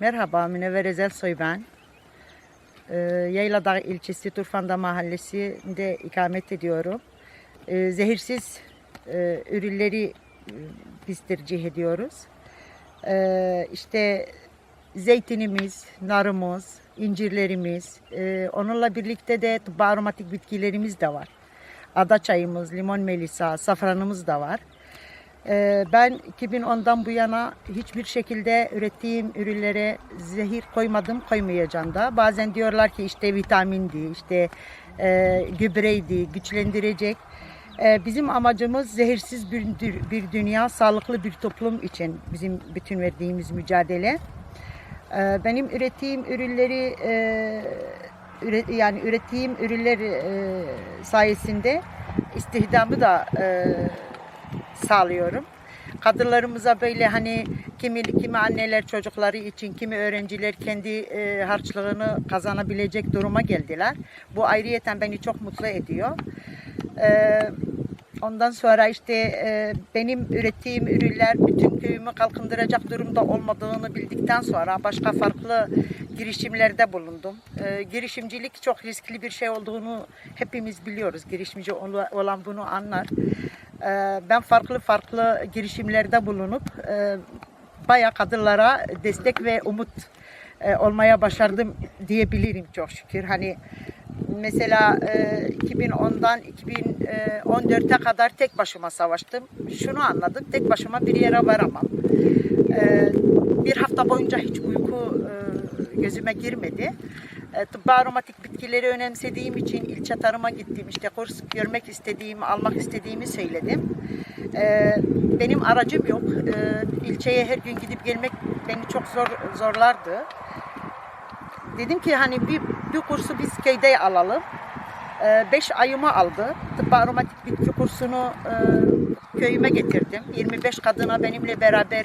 Merhaba, Münevver Ezelsoy ben. Ee, Yayladağ ilçesi Turfanda mahallesinde ikamet ediyorum. Ee, zehirsiz e, ürünleri e, biz tercih ediyoruz. Ee, işte zeytinimiz, narımız, incirlerimiz, e, onunla birlikte de tıbbi aromatik bitkilerimiz de var. Ada çayımız, limon melisa, safranımız da var. Ee, Ben 2010'dan bu yana hiçbir şekilde ürettiğim ürünlere zehir koymadım, koymayacağım da. Bazen diyorlar ki işte vitamindi, işte e, gübreydi, güçlendirecek. Ee, Bizim amacımız zehirsiz bir, dü- bir dünya, sağlıklı bir toplum için bizim bütün verdiğimiz mücadele. Ee, Benim ürettiğim ürünleri e, yani ürettiğim ürünler e, sayesinde istihdamı da e, sağlıyorum. Kadınlarımıza böyle hani kimi kimi anneler çocukları için, kimi öğrenciler kendi e, harçlığını kazanabilecek duruma geldiler. Bu ayrıyeten beni çok mutlu ediyor. E, ondan sonra işte e, benim ürettiğim ürünler bütün köyümü kalkındıracak durumda olmadığını bildikten sonra başka farklı girişimlerde bulundum. E, girişimcilik çok riskli bir şey olduğunu hepimiz biliyoruz. Girişimci ola- olan bunu anlar. Ee, Ben farklı farklı girişimlerde bulunup e, bayağı kadınlara destek ve umut e, olmaya başardım diyebilirim çok şükür. Hani mesela e, 2010'dan 2014'e kadar tek başıma savaştım. Şunu anladım, tek başıma bir yere varamam. E, Bir hafta boyunca hiç uyku e, gözüme girmedi. E, Tıbbi aromatik bitkileri önemsediğim için ilçe tarıma gittim. İşte kurs görmek istediğimi, almak istediğimi söyledim. E, Benim aracım yok. E, İlçeye her gün gidip gelmek beni çok zor zorlardı. Dedim ki hani bir, bir kursu biz köyde alalım. E, Beş ayımı aldı. Tıbbi aromatik bitki kursunu e, köyüme getirdim. 25 kadına benimle beraber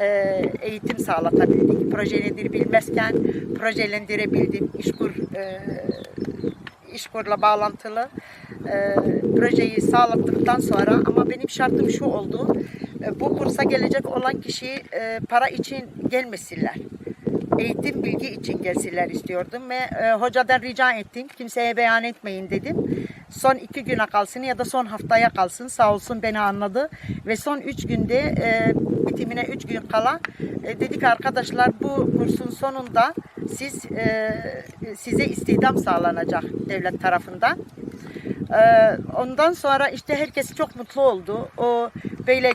e, eğitim sağlatabildik. Proje nedir bilmezken projelendirebildim. İşkur e, İşkur'la bağlantılı e, projeyi sağlattıktan sonra ama benim şartım şu oldu. E, bu kursa gelecek olan kişi e, para için gelmesinler. Eğitim bilgi için gelsinler istiyordum ve e, hocadan rica ettim. Kimseye beyan etmeyin dedim. Son iki güne kalsın ya da son haftaya kalsın. Sağ olsun beni anladı. Ve son üç günde e, bitimine üç gün kala e, dedik arkadaşlar bu kursun sonunda siz e, size istihdam sağlanacak devlet tarafından. E, ondan sonra işte herkes çok mutlu oldu. O böyle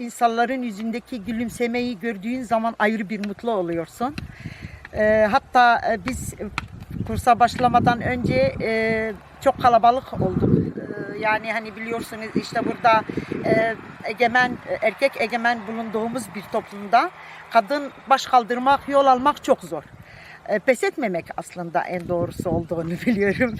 insanların yüzündeki gülümsemeyi gördüğün zaman ayrı bir mutlu oluyorsun. E, hatta e, biz kursa başlamadan önce e, çok kalabalık olduk. E, yani hani biliyorsunuz işte burada e, egemen erkek egemen bulunduğumuz bir toplumda kadın baş kaldırmak, yol almak çok zor. E, pes etmemek aslında en doğrusu olduğunu biliyorum.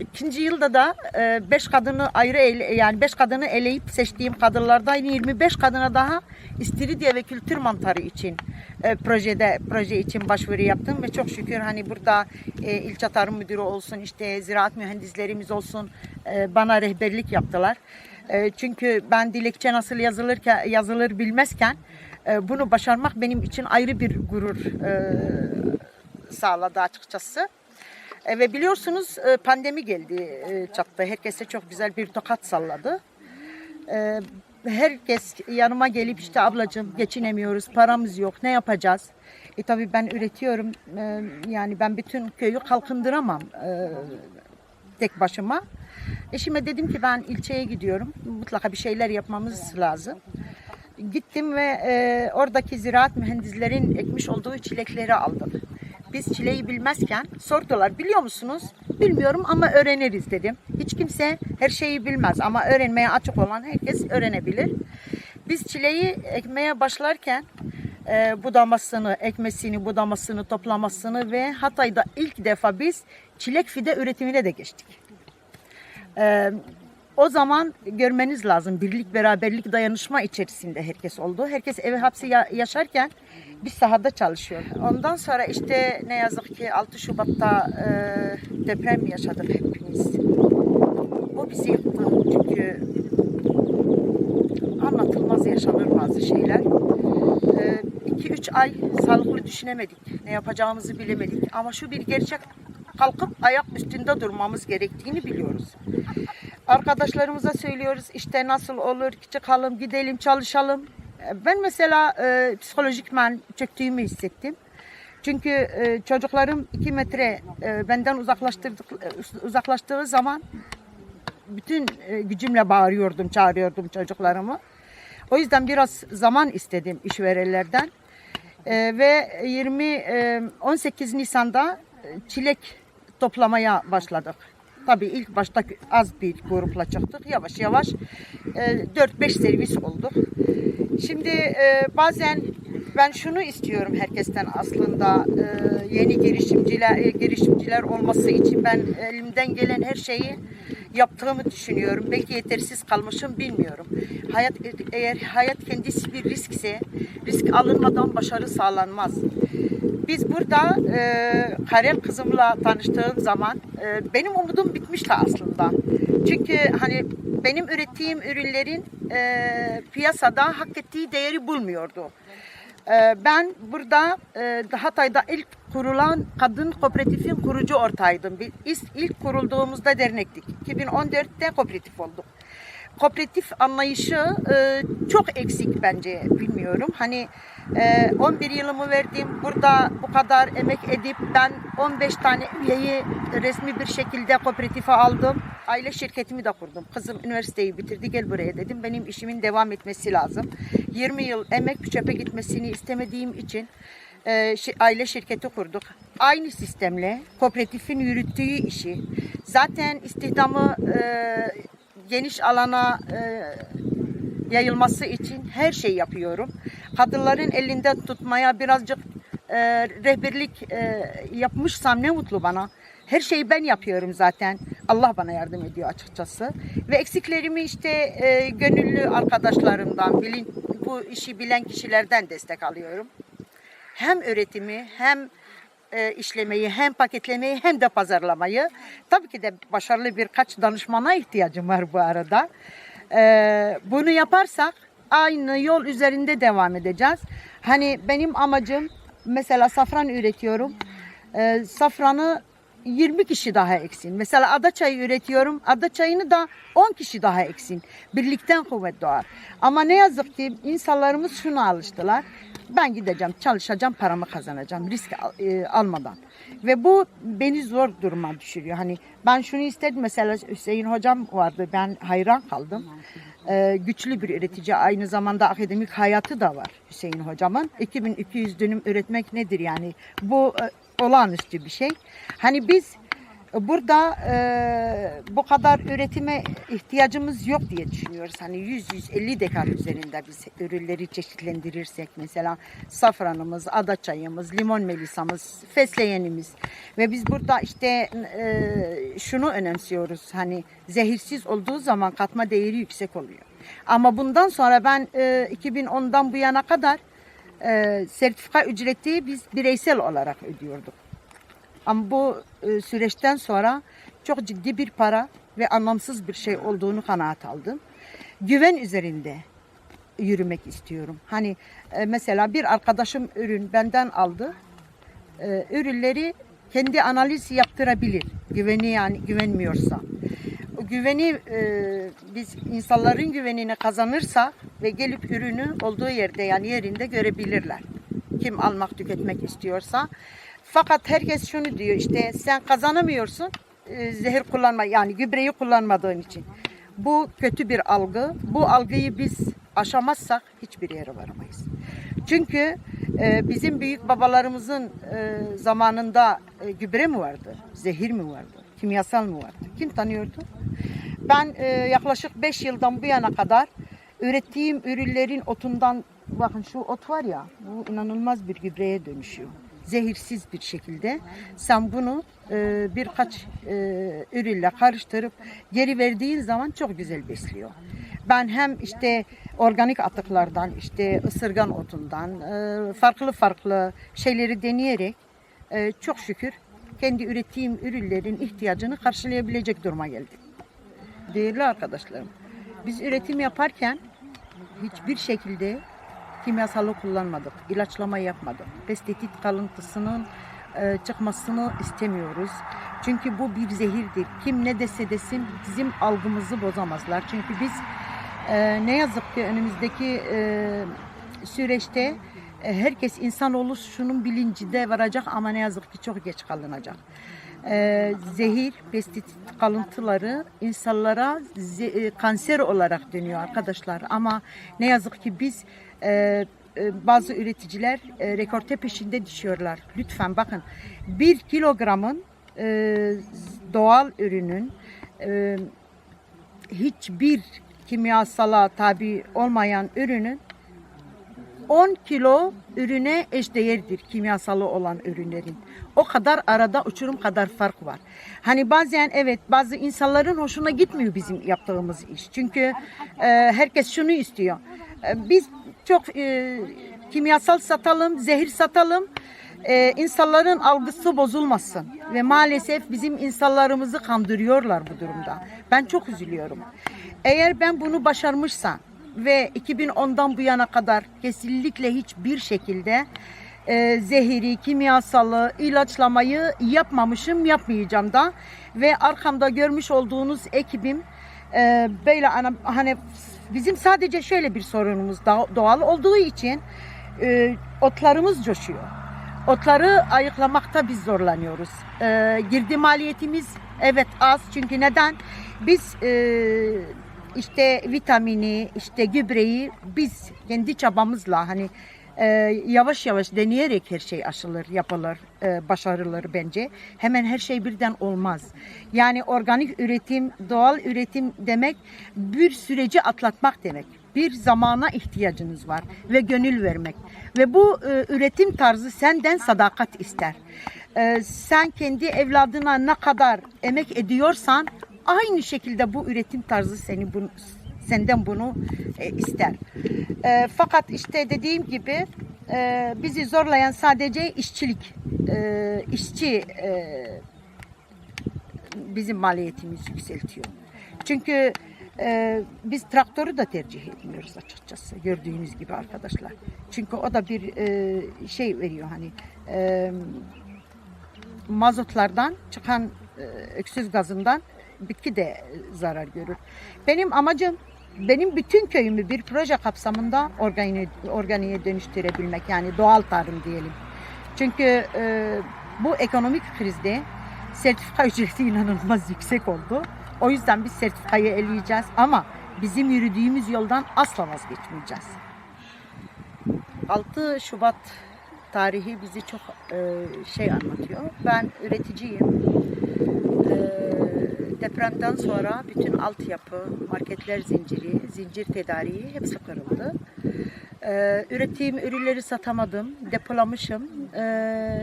İkinci yılda da e, beş kadını ayrı ele, yani beş kadını eleyip seçtiğim kadınlardan 25 kadına daha istiridye ve kültür mantarı için e, projede proje için başvuru yaptım ve çok şükür hani burada e, ilçe tarım müdürü olsun işte ziraat mühendislerimiz olsun e, bana rehberlik yaptılar. E, çünkü ben dilekçe nasıl yazılırken yazılır bilmezken e, bunu başarmak benim için ayrı bir gurur e, sağladı açıkçası. E, ve biliyorsunuz e, pandemi geldi e, çattı. Herkese çok güzel bir tokat salladı. Herkes yanıma gelip işte ablacığım geçinemiyoruz, paramız yok, ne yapacağız? E tabii ben üretiyorum. Yani ben bütün köyü kalkındıramam e, tek başıma. Eşime dedim ki ben ilçeye gidiyorum. Mutlaka bir şeyler yapmamız lazım. Gittim ve e, oradaki ziraat mühendislerin ekmiş olduğu çilekleri aldım. Biz çileği bilmezken sordular biliyor musunuz? Bilmiyorum ama öğreniriz dedim. Hiç kimse her şeyi bilmez ama öğrenmeye açık olan herkes öğrenebilir. Biz çileği ekmeye başlarken e, budamasını, ekmesini, budamasını, toplamasını ve Hatay'da ilk defa biz çilek fide üretimine de geçtik. Ee, o zaman görmeniz lazım birlik, beraberlik, dayanışma içerisinde herkes oldu. Herkes ev hapsi ya- yaşarken biz sahada çalışıyor. Ondan sonra işte ne yazık ki 6 Şubat'ta e, deprem yaşadık hepimiz. O bizi yıktı çünkü anlatılmaz yaşanır bazı şeyler. Ee, 2-3 ay sağlıklı düşünemedik. Ne yapacağımızı bilemedik. Ama şu bir gerçek kalkıp ayak üstünde durmamız gerektiğini biliyoruz. Arkadaşlarımıza söylüyoruz işte nasıl olur çıkalım gidelim çalışalım. E, Ben mesela e, psikolojikmen çöktüğümü hissettim. Çünkü e, çocuklarım 2 metre e, benden uzaklaştırdık, e, uzaklaştığı zaman bütün e, gücümle bağırıyordum, çağırıyordum çocuklarımı. O yüzden biraz zaman istedim işverenlerden. E, ve 20 e, 18 Nisan'da e, çilek toplamaya başladık. Tabii ilk başta az bir grupla çıktık. Yavaş yavaş e, 4-5 servis olduk. Şimdi e, bazen ben şunu istiyorum herkesten aslında e, yeni girişimciler e, girişimciler olması için ben elimden gelen her şeyi yaptığımı düşünüyorum. Belki yetersiz kalmışım bilmiyorum. Hayat eğer hayat kendisi bir riskse risk alınmadan başarı sağlanmaz. Biz burada e, Karel kızımla tanıştığım zaman e, benim umudum bitmişti aslında. Çünkü hani benim ürettiğim ürünlerin e, piyasada hak ettiği değeri bulmuyordu. E, ben burada e, Hatay'da ilk kurulan kadın kooperatifin kurucu ortağıydım. Biz ilk kurulduğumuzda dernektik. 2014'te kooperatif olduk kooperatif anlayışı e, çok eksik bence bilmiyorum. Hani e, 11 yılımı verdim. Burada bu kadar emek edip ben 15 tane üyeyi resmi bir şekilde kooperatife aldım. Aile şirketimi de kurdum. Kızım üniversiteyi bitirdi gel buraya dedim. Benim işimin devam etmesi lazım. 20 yıl emek çöpe gitmesini istemediğim için e, aile şirketi kurduk. Aynı sistemle kooperatifin yürüttüğü işi zaten istihdamı e, geniş alana e, yayılması için her şey yapıyorum. Kadınların elinden tutmaya birazcık e, rehberlik e, yapmışsam ne mutlu bana. Her şeyi ben yapıyorum zaten. Allah bana yardım ediyor açıkçası. Ve eksiklerimi işte e, gönüllü arkadaşlarımdan, bilin, bu işi bilen kişilerden destek alıyorum. Hem üretimi hem e, işlemeyi hem paketlemeyi hem de pazarlamayı. Tabii ki de başarılı birkaç danışmana ihtiyacım var bu arada. E, bunu yaparsak aynı yol üzerinde devam edeceğiz. Hani benim amacım mesela safran üretiyorum. E, safranı 20 kişi daha eksin. Mesela ada çayı üretiyorum. Ada çayını da 10 kişi daha eksin. Birlikten kuvvet doğar. Ama ne yazık ki insanlarımız şuna alıştılar. Ben gideceğim, çalışacağım, paramı kazanacağım risk al- e, almadan. Ve bu beni zor duruma düşürüyor. Hani ben şunu istedim mesela Hüseyin hocam vardı. Ben hayran kaldım. Ee, güçlü bir üretici aynı zamanda akademik hayatı da var Hüseyin hocamın. 2200 dönüm üretmek nedir yani? Bu e, olağanüstü bir şey. Hani biz burada e, bu kadar üretime ihtiyacımız yok diye düşünüyoruz. Hani 100-150 dekar üzerinde biz ürünleri çeşitlendirirsek mesela safranımız, ada çayımız, limon melisamız, fesleğenimiz ve biz burada işte e, şunu önemsiyoruz. Hani zehirsiz olduğu zaman katma değeri yüksek oluyor. Ama bundan sonra ben e, 2010'dan bu yana kadar e, sertifika ücreti biz bireysel olarak ödüyorduk. Ama bu e, süreçten sonra çok ciddi bir para ve anlamsız bir şey olduğunu kanaat aldım. Güven üzerinde yürümek istiyorum. Hani e, mesela bir arkadaşım ürün benden aldı. E, ürünleri kendi analiz yaptırabilir. Güveni yani güvenmiyorsa. O güveni biz insanların güvenini kazanırsa ve gelip ürünü olduğu yerde yani yerinde görebilirler. Kim almak tüketmek istiyorsa. Fakat herkes şunu diyor işte sen kazanamıyorsun e, zehir kullanma yani gübreyi kullanmadığın için. Bu kötü bir algı. Bu algıyı biz aşamazsak hiçbir yere varamayız. Çünkü e, bizim büyük babalarımızın e, zamanında e, gübre mi vardı? Zehir mi vardı? Kimyasal mı vardı? Kim tanıyordu? Ben e, yaklaşık 5 yıldan bu yana kadar ürettiğim ürünlerin otundan bakın şu ot var ya bu inanılmaz bir gübreye dönüşüyor. Zehirsiz bir şekilde sen bunu e, birkaç e, ürünle karıştırıp geri verdiğin zaman çok güzel besliyor. Ben hem işte organik atıklardan, işte ısırgan otundan, e, farklı farklı şeyleri deneyerek e, çok şükür kendi ürettiğim ürünlerin ihtiyacını karşılayabilecek duruma geldim. Değerli arkadaşlarım, biz üretim yaparken hiçbir şekilde kimyasalı kullanmadık, ilaçlama yapmadık. Pestisit kalıntısının e, çıkmasını istemiyoruz. Çünkü bu bir zehirdir. Kim ne dese desin bizim algımızı bozamazlar. Çünkü biz e, ne yazık ki önümüzdeki e, süreçte e, herkes insanoğlu şunun bilincinde varacak ama ne yazık ki çok geç kalınacak. E, zehir, pestisit kalıntıları insanlara e, kanser olarak dönüyor arkadaşlar. Ama ne yazık ki biz e, e, bazı üreticiler e, rekorte peşinde düşüyorlar. Lütfen bakın bir kilogramın e, doğal ürünün e, hiçbir kimyasala tabi olmayan ürünün 10 kilo ürüne eşdeğerdir kimyasalı olan ürünlerin. O kadar arada uçurum kadar fark var. Hani bazen evet bazı insanların hoşuna gitmiyor bizim yaptığımız iş. Çünkü e, herkes şunu istiyor. E, biz çok e, kimyasal satalım, zehir satalım. E, insanların algısı bozulmasın. Ve maalesef bizim insanlarımızı kandırıyorlar bu durumda. Ben çok üzülüyorum. Eğer ben bunu başarmışsam ve 2010'dan bu yana kadar kesinlikle hiçbir şekilde e, zehiri, kimyasalı, ilaçlamayı yapmamışım, yapmayacağım da. Ve arkamda görmüş olduğunuz ekibim e, böyle hani bizim sadece şöyle bir sorunumuz doğal olduğu için e, otlarımız coşuyor. Otları ayıklamakta biz zorlanıyoruz. E, girdi maliyetimiz evet az çünkü neden? Biz e, işte vitamini, işte gübreyi biz kendi çabamızla hani e, yavaş yavaş deneyerek her şey aşılır, yapılır, e, başarılır bence. Hemen her şey birden olmaz. Yani organik üretim, doğal üretim demek bir süreci atlatmak demek. Bir zamana ihtiyacınız var ve gönül vermek. Ve bu e, üretim tarzı senden sadakat ister. E, sen kendi evladına ne kadar emek ediyorsan aynı şekilde bu üretim tarzı seni bunu senden bunu e, ister. E, fakat işte dediğim gibi e, bizi zorlayan sadece işçilik, e, işçi e, bizim maliyetimizi yükseltiyor. Çünkü e, biz traktörü de tercih etmiyoruz açıkçası gördüğünüz gibi arkadaşlar. Çünkü o da bir e, şey veriyor hani e, mazotlardan çıkan e, öksüz gazından bitki de zarar görür. Benim amacım benim bütün köyümü bir proje kapsamında organiğe, organiğe dönüştürebilmek yani doğal tarım diyelim. Çünkü e, bu ekonomik krizde sertifika ücreti inanılmaz yüksek oldu. O yüzden biz sertifikayı eleyeceğiz ama bizim yürüdüğümüz yoldan asla vazgeçmeyeceğiz. 6 Şubat tarihi bizi çok e, şey anlatıyor. Ben üreticiyim. E, depremden sonra bütün altyapı, marketler zinciri, zincir tedariği hepsi kırıldı. E, ürettiğim ürünleri satamadım, depolamışım. E,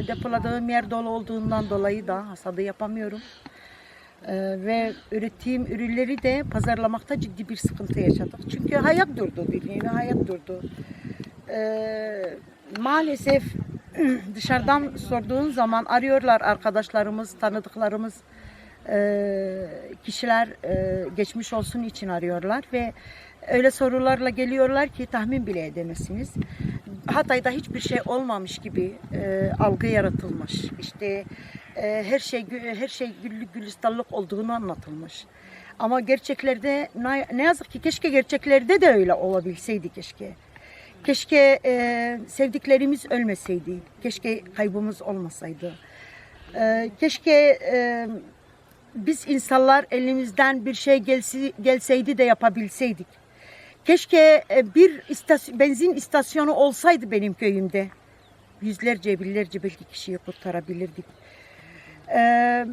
depoladığım yer dolu olduğundan dolayı da hasadı yapamıyorum. E, ve ürettiğim ürünleri de pazarlamakta ciddi bir sıkıntı yaşadık. Çünkü hayat durdu, nevi hayat durdu. E, maalesef dışarıdan sorduğun zaman arıyorlar arkadaşlarımız, tanıdıklarımız e, kişiler e, geçmiş olsun için arıyorlar ve öyle sorularla geliyorlar ki tahmin bile edemezsiniz. Hatay'da hiçbir şey olmamış gibi e, algı yaratılmış. İşte e, her şey her şey güllük gülistanlık olduğunu anlatılmış. Ama gerçeklerde ne yazık ki keşke gerçeklerde de öyle olabilseydi keşke. Keşke e, sevdiklerimiz ölmeseydi. Keşke kaybımız olmasaydı. E, keşke e, biz insanlar elimizden bir şey gelsi, gelseydi de yapabilseydik. Keşke e, bir istas- benzin istasyonu olsaydı benim köyümde. Yüzlerce, binlerce belki kişiyi kurtarabilirdik. E,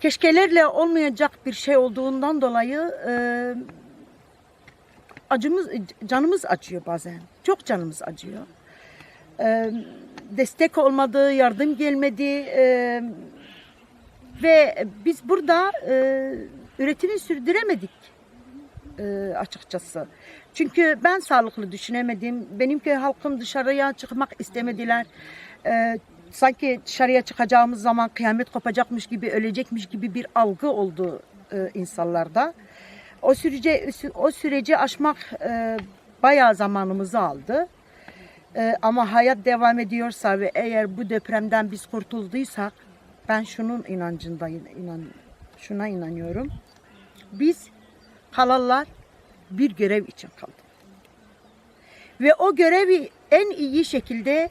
keşkelerle olmayacak bir şey olduğundan dolayı e, acımız, canımız acıyor bazen. Çok canımız acıyor. E, destek olmadı, yardım gelmedi. E, ve biz burada e, üretimi sürdüremedik e, açıkçası. Çünkü ben sağlıklı düşünemedim. Benim köy halkım dışarıya çıkmak istemediler. E, sanki dışarıya çıkacağımız zaman kıyamet kopacakmış gibi, ölecekmiş gibi bir algı oldu e, insanlarda. O sürece o süreci aşmak e, bayağı zamanımızı aldı. Ee, ama hayat devam ediyorsa ve eğer bu depremden biz kurtulduysak ben şunun inancındayım. inan şuna inanıyorum. Biz halallar bir görev için kaldık. Ve o görevi en iyi şekilde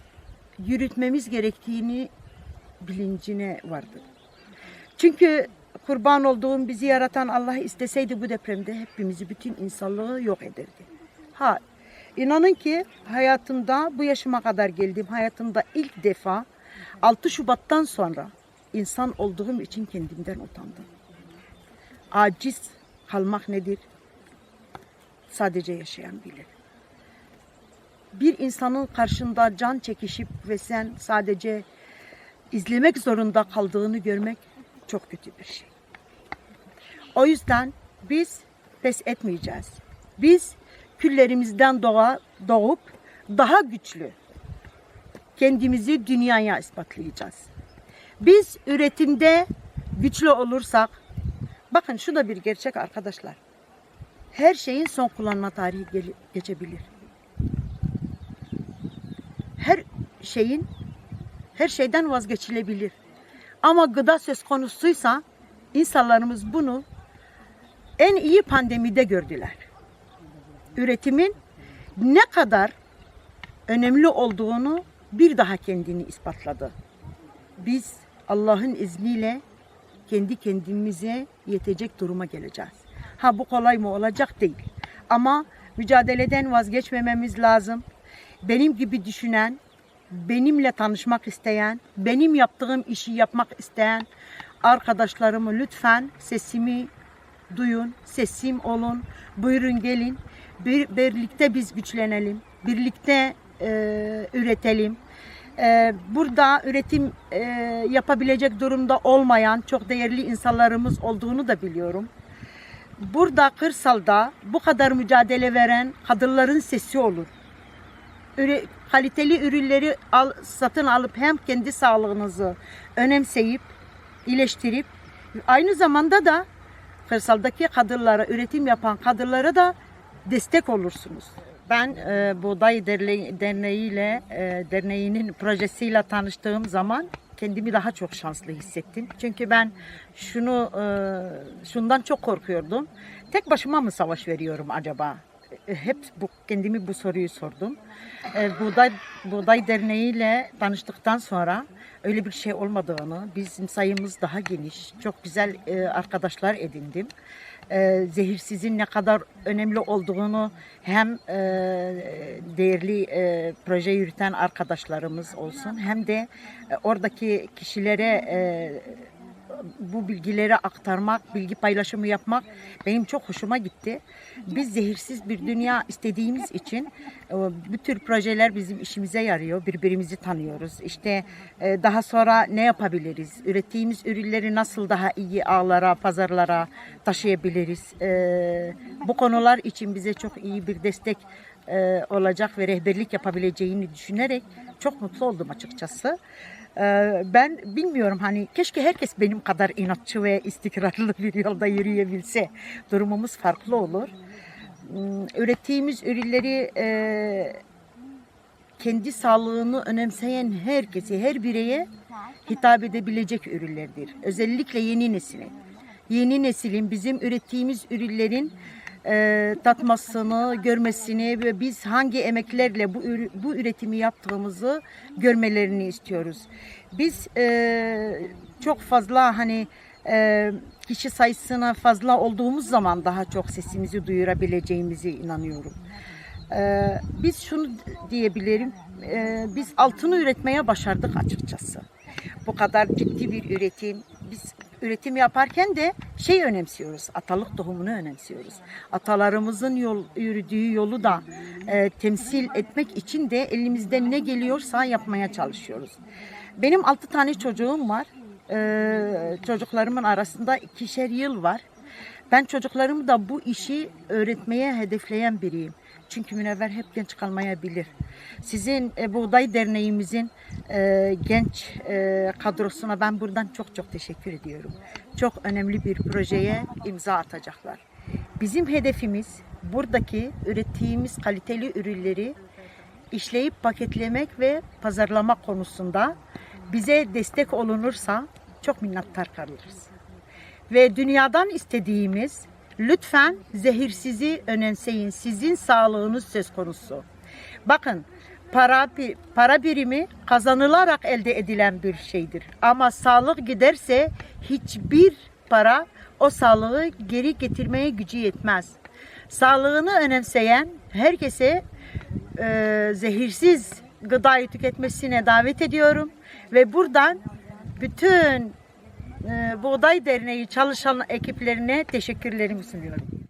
yürütmemiz gerektiğini bilincine vardı. Çünkü kurban olduğum bizi yaratan Allah isteseydi bu depremde hepimizi bütün insanlığı yok ederdi. Ha inanın ki hayatımda bu yaşıma kadar geldiğim hayatımda ilk defa 6 Şubat'tan sonra insan olduğum için kendimden utandım. Aciz kalmak nedir? Sadece yaşayan bilir. Bir insanın karşında can çekişip ve sen sadece izlemek zorunda kaldığını görmek çok kötü bir şey. O yüzden biz pes etmeyeceğiz. Biz küllerimizden doğa, doğup daha güçlü kendimizi dünyaya ispatlayacağız. Biz üretimde güçlü olursak, bakın şu da bir gerçek arkadaşlar. Her şeyin son kullanma tarihi geçebilir. Her şeyin her şeyden vazgeçilebilir. Ama gıda söz konusuysa insanlarımız bunu en iyi pandemide gördüler. Üretimin ne kadar önemli olduğunu bir daha kendini ispatladı. Biz Allah'ın izniyle kendi kendimize yetecek duruma geleceğiz. Ha bu kolay mı olacak değil. Ama mücadeleden vazgeçmememiz lazım. Benim gibi düşünen, benimle tanışmak isteyen, benim yaptığım işi yapmak isteyen arkadaşlarımı lütfen sesimi duyun, sesim olun, buyurun gelin. Bir, birlikte biz güçlenelim, birlikte e, üretelim. E, burada üretim e, yapabilecek durumda olmayan çok değerli insanlarımız olduğunu da biliyorum. Burada kırsalda bu kadar mücadele veren kadınların sesi olur kaliteli ürünleri al, satın alıp hem kendi sağlığınızı önemseyip iyileştirip aynı zamanda da kırsaldaki kadınlara, üretim yapan kadınlara da destek olursunuz. Ben e, Buğday Derneği, Derneği ile e, derneğinin projesiyle tanıştığım zaman kendimi daha çok şanslı hissettim. Çünkü ben şunu e, şundan çok korkuyordum. Tek başıma mı savaş veriyorum acaba? E, hep bu kendimi bu soruyu sordum. E, Buğday Buğday Derneği ile tanıştıktan sonra öyle bir şey olmadığını, bizim sayımız daha geniş, çok güzel e, arkadaşlar edindim. E, zehirsizin ne kadar önemli olduğunu hem e, değerli e, proje yürüten arkadaşlarımız olsun hem de e, oradaki kişilere e, bu bilgileri aktarmak, bilgi paylaşımı yapmak benim çok hoşuma gitti. Biz zehirsiz bir dünya istediğimiz için e, bu tür projeler bizim işimize yarıyor. Birbirimizi tanıyoruz. İşte e, daha sonra ne yapabiliriz? Ürettiğimiz ürünleri nasıl daha iyi ağlara, pazarlara taşıyabiliriz? E, Bu konular için bize çok iyi bir destek olacak ve rehberlik yapabileceğini düşünerek çok mutlu oldum açıkçası. Ee, Ben bilmiyorum hani keşke herkes benim kadar inatçı ve istikrarlı bir yolda yürüyebilse. Durumumuz farklı olur. Hmm, Ürettiğimiz ürünleri e, kendi sağlığını önemseyen herkese, her bireye hitap edebilecek ürünlerdir. Özellikle yeni nesile. Yeni neslin bizim ürettiğimiz ürünlerin e, tatmasını, görmesini ve biz hangi emeklerle bu bu üretimi yaptığımızı görmelerini istiyoruz. Biz e, çok fazla hani e, kişi sayısına fazla olduğumuz zaman daha çok sesimizi duyurabileceğimizi inanıyorum. E, biz şunu diyebilirim, e, biz altını üretmeye başardık açıkçası. Bu kadar ciddi bir üretim, biz üretim yaparken de şey önemsiyoruz, atalık tohumunu önemsiyoruz. Atalarımızın yol, yürüdüğü yolu da e, temsil etmek için de elimizden ne geliyorsa yapmaya çalışıyoruz. Benim altı tane çocuğum var. E, çocuklarımın arasında ikişer yıl var. Ben çocuklarımı da bu işi öğretmeye hedefleyen biriyim. Çünkü münevver hep genç kalmayabilir. Sizin e, Buğday Derneğimizin e, genç e, kadrosuna ben buradan çok çok teşekkür ediyorum. Çok önemli bir projeye imza atacaklar. Bizim hedefimiz buradaki ürettiğimiz kaliteli ürünleri işleyip paketlemek ve pazarlamak konusunda bize destek olunursa çok minnettar kalırız. Ve dünyadan istediğimiz lütfen zehirsizi önemseyin. Sizin sağlığınız söz konusu. Bakın para para birimi kazanılarak elde edilen bir şeydir. Ama sağlık giderse hiçbir para o sağlığı geri getirmeye gücü yetmez. Sağlığını önemseyen herkese e, zehirsiz gıdayı tüketmesine davet ediyorum ve buradan bütün e, Buğday Derneği çalışan ekiplerine teşekkürlerimi sunuyorum.